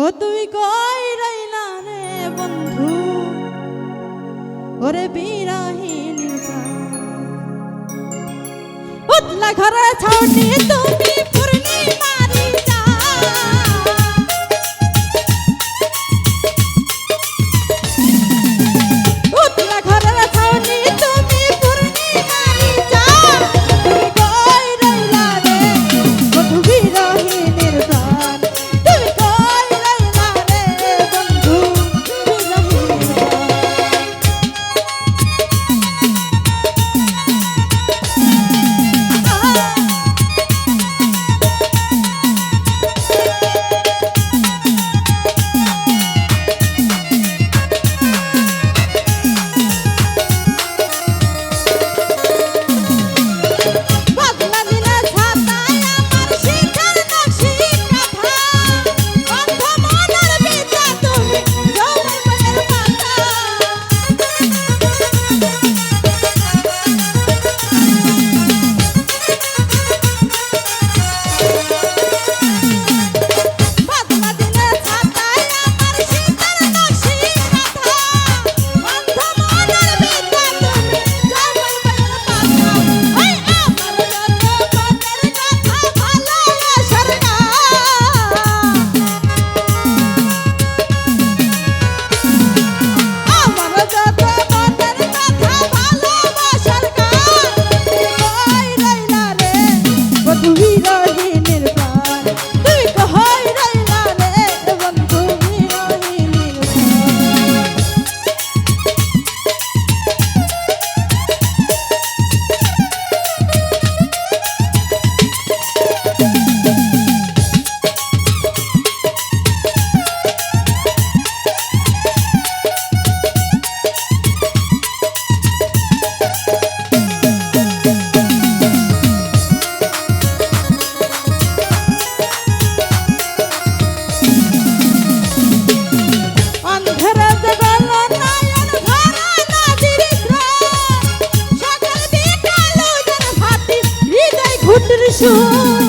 ও তুমি কই রইলা রে বন্ধু? ওরে বিরাহিনী উতলা ঘরে ছাউনি তুমি to